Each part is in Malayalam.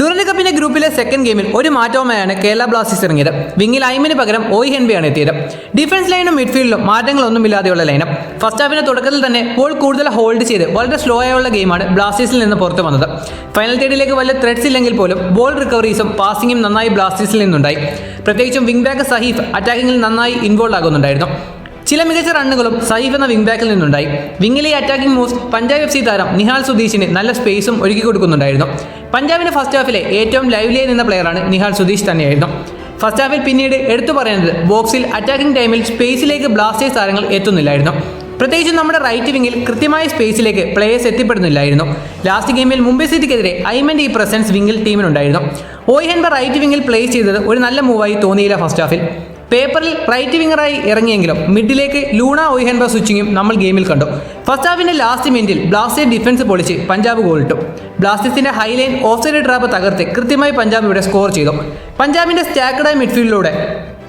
ഡുറന്റ് കപ്പിന്റെ ഗ്രൂപ്പിലെ സെക്കൻഡ് ഗെയിമിൽ ഒരു മാറ്റവുമായാണ് കേരള ബ്ലാസ്റ്റേഴ്സ് ഇറങ്ങിയത്. വിങ്ങിൽ ഐമിന് പകരം ഓയ് ഹെൻബിയാണ് എത്തിയത്. ഡിഫൻസ് ലൈനും മിഡ്ഫീൽഡിലും മാറ്റങ്ങളൊന്നുമില്ലാതെയുള്ള ലൈനം ഫസ്റ്റ് ഹാഫിന്റെ തുടക്കത്തിൽ തന്നെ ബോൾ കൂടുതൽ ഹോൾഡ് ചെയ്ത് വളരെ സ്ലോ ആയുള്ള ഗെയിമാണ് ബ്ലാസ്റ്റേഴ്സിൽ നിന്ന് പുറത്തു വന്നത്. ഫൈനൽ തേർഡിലേക്ക് വലിയ ത്രെഡ്സ് ഇല്ലെങ്കിൽ പോലും ബോൾ റിക്കവറീസും പാസിംഗും നന്നായി ബ്ലാസ്റ്റേഴ്സിൽ നിന്നുണ്ടായി. പ്രത്യേകിച്ചും വിംഗ് ബാക്ക് സഹീഫ് അറ്റാക്കിങ്ങിൽ നന്നായി ഇൻവോൾവ് ആകുന്നുണ്ടായിരുന്നു. ചില മികച്ച റണ്ണുകളും സൈഫ് എന്ന വിംഗ് ബാക്കിൽ നിന്നുണ്ടായി. വിങ്ങിലെ attacking moves Punjab F C താരം നിഹാൽ സുധീഷിന് നല്ല സ്പേസും ഒരുക്കി കൊടുക്കുന്നുണ്ടായിരുന്നു. പഞ്ചാബിന്റെ ഫസ്റ്റ് ഹാഫിലെ ഏറ്റവും ലൈവ്ലിയായി നിന്ന പ്ലെയറാണ് നിഹാൽ സുധീഷ് തന്നെയായിരുന്നു. ഫസ്റ്റ് ഹാഫിൽ പിന്നീട് എടുത്തു പറയുന്നത് ബോക്സിൽ അറ്റാക്കിംഗ് ടൈമിൽ സ്പേസിലേക്ക് ബ്ലാസ്റ്റേഴ്സ് താരങ്ങൾ എത്തുന്നില്ലായിരുന്നു. പ്രത്യേകിച്ചും നമ്മുടെ റൈറ്റ് വിങ്ങിൽ കൃത്യമായ സ്പേസിലേക്ക് പ്ലേയേഴ്സ് എത്തിപ്പെടുന്നില്ലായിരുന്നു. ലാസ്റ്റ് ഗെയിമിൽ മുംബൈ സിറ്റിക്കെതിരെ ഐമന്റെ ഈ പ്രസൻസ് വിങ്ങിൽ ടീമിനുണ്ടായിരുന്നു ഓയ്ഹൻബ റൈറ്റ് വിങ്ങിൽ പ്ലേസ് ചെയ്തത് ഒരു നല്ല മൂവായി തോന്നിയില്ല ഫസ്റ്റ് ഹാഫിൽ പേപ്പറിൽ റൈറ്റ് വിങ്ങറായി ഇറങ്ങിയെങ്കിലും മിഡിലേക്ക് ലൂണ ഒയ്ഹൻബ സ്വിച്ചിങ്ങും നമ്മൾ ഗെയിമിൽ കണ്ടു. ഫസ്റ്റ് ഹാഫിന്റെ ലാസ്റ്റ് മിനിറ്റിൽ ബ്ലാസ്റ്റേഴ്സ് ഡിഫൻസ് പൊളിച്ച് പഞ്ചാബ് ഗോളിട്ടു ബ്ലാസ്റ്റേഴ്സിന്റെ ഹൈലൈൻ ഓഫ്സൈഡ് ട്രാപ്പ് തകർത്ത് കൃത്യമായി പഞ്ചാബ് ഇവിടെ സ്കോർ ചെയ്തു. പഞ്ചാബിന്റെ സ്റ്റാക്കഡായ മിഡ്ഫീൽഡിലൂടെ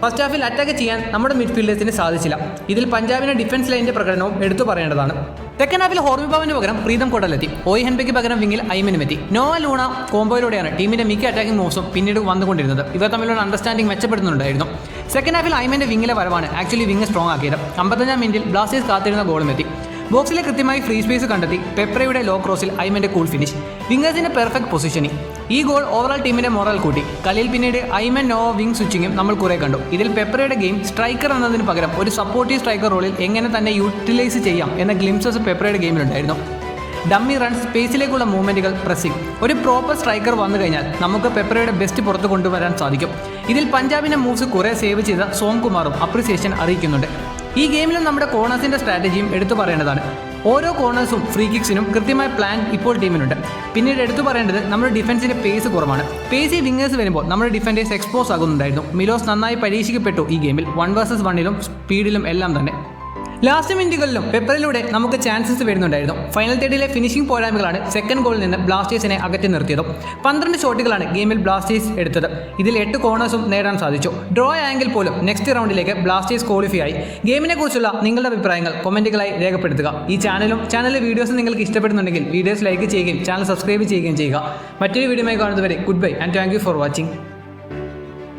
ഫസ്റ്റ് ഹാഫിൽ അറ്റാക്ക് ചെയ്യാൻ നമ്മുടെ മിഡ്ഫീൽഡേഴ്സിന് സാധിച്ചില്ല. ഇതിൽ പഞ്ചാബിന്റെ ഡിഫൻസ് ലൈനിന്റെ പ്രകടനവും എടുത്തു പറയേണ്ടതാണ്. സെക്കൻഡ് ഹാഫിൽ ഹോർമിബാവിന് പകരം പ്രീതം കൊടലെത്തി. ഓയി ഹെൻബയ്ക്ക് പകരം വിങ്ങിൽ ഐമനും എത്തി. നോവ ലൂണ കോംബോയിലൂടെയാണ് ടീമിന്റെ മിക്ക അറ്റാക്കിംഗ് മൂവ്സും പിന്നീട് വന്നുകൊണ്ടിരുന്നത്. ഇവർ തമ്മിലുള്ള അണ്ടർസ്റ്റാൻഡിംഗ് മെച്ചപ്പെടുന്നുണ്ടായിരുന്നു. സെക്കൻഡ് ഹാഫിൽ ഐമന്റെ വിങ്ങിലെ വരവാണ് ആക്ച്വലി വിങ് സ്ട്രോങ് ആക്കിയത്. അമ്പത്തഞ്ചാം മിനിറ്റിൽ ബ്ലാസ്റ്റേഴ്സ് കാത്തിരുന്ന ഗോളും എത്തി. ബോക്സിലെ കൃത്യമായി ഫ്രീ സ്പേസ് കണ്ടെത്തി പെപ്രയുടെ ലോ ക്രോസിൽ ഐമന്റെ കൂൾ ഫിനിഷ്. വിങ്ങേഴ്സിന്റെ പെർഫെക്റ്റ് പൊസിഷനിങ്. ഈ ഗോൾ ഓവറോൾ ടീമിന്റെ മൊറൽ കൂട്ടി. കളിയിൽ പിന്നീട് ഐമൻ നോ വിങ് സ്വിച്ചിങ്ങും നമ്മൾ കുറെ കണ്ടു. ഇതിൽ പെപ്രയുടെ ഗെയിം സ്ട്രൈക്കർ എന്നതിന് പകരം ഒരു സപ്പോർട്ടീവ് സ്ട്രൈക്കർ റോളിൽ എങ്ങനെ തന്നെ യൂട്ടിലൈസ് ചെയ്യാം എന്ന ഗ്ലിംസസ് പെപ്രയുടെ ഗെയിമിലുണ്ടായിരുന്നു ഡമ്മി റൺ സ്പേസിലേക്കുള്ള മൂവ്മെന്റുകൾ പ്രസിംഗ് ഒരു പ്രോപ്പർ സ്ട്രൈക്കർ വന്നു കഴിഞ്ഞാൽ നമുക്ക് പെപ്രയുടെ ബെസ്റ്റ് പുറത്ത് കൊണ്ടുവരാൻ സാധിക്കും. ഇതിൽ പഞ്ചാബിന്റെ മൂവ്സ് കുറെ സേവ് ചെയ്ത സോം കുമാറും അപ്രിസിയേഷൻ അറിയിക്കുന്നുണ്ട്. ഈ ഗെയിമിലും നമ്മുടെ കോണേഴ്സിന്റെ സ്ട്രാറ്റജിയും എടുത്തു പറയേണ്ടതാണ്. ഓരോ കോർണേഴ്സും ഫ്രീ കിക്സിനും കൃത്യമായ പ്ലാൻ ഇപ്പോൾ ടീമിനുണ്ട്. പിന്നീട് എടുത്തു പറയേണ്ടത് നമ്മുടെ ഡിഫൻസിന്റെ പേസ് കുറവാണ്. പേസി വിങ്ങേഴ്സ് വരുമ്പോൾ നമ്മുടെ ഡിഫൻഡേഴ്സ് എക്സ്പോസ് ആകുന്നുണ്ടായിരുന്നു. മിലോസ് നന്നായി പരീക്ഷിക്കപ്പെട്ടു ഈ ഗെയിമിൽ വൺ വേഴ്സസ് വണ്ണിലും സ്പീഡിലും എല്ലാം തന്നെ. ലാസ്റ്റ് മിനിറ്റുകളിലും പെപ്പറിലൂടെ നമുക്ക് ചാൻസസ് വരുന്നുണ്ടായിരുന്നു. ഫൈനൽ തേർഡിലെ ഫിനിഷിംഗ് പോരായ്മകളാണ് സെക്കൻഡ് ഗോളിൽ നിന്ന് ബ്ലാസ്റ്റേഴ്സിനെ അകറ്റി നിർത്തിയത്. പന്ത്രണ്ട് ഷോട്ടുകളാണ് ഗെയിമിൽ ബ്ലാസ്റ്റേഴ്സ് എടുത്തത്. ഇതിൽ എട്ട് കോർണേഴ്സും നേടാൻ സാധിച്ചു. ഡ്രോ ആയെങ്കിൽ പോലും നെക്സ്റ്റ് റൗണ്ടിലേക്ക് ബ്ലാസ്റ്റേഴ്സ് ക്വാളിഫൈ ആയി. ഗെയിമിനെ കുറിച്ചുള്ള നിങ്ങളുടെ അഭിപ്രായങ്ങൾ കമന്റുകളായി രേഖപ്പെടുത്തുക. ഈ ചാനലും ചാനലിലെ വീഡിയോസും നിങ്ങൾക്ക് ഇഷ്ടപ്പെടുന്നുണ്ടെങ്കിൽ വീഡിയോസ് ലൈക്ക് ചെയ്യുകയും ചാനൽ സബ്സ്ക്രൈബ് ചെയ്യുകയും ചെയ്യുക. മറ്റൊരു വീഡിയോയുമായി കാണുന്നവരെ good bye and thank for watching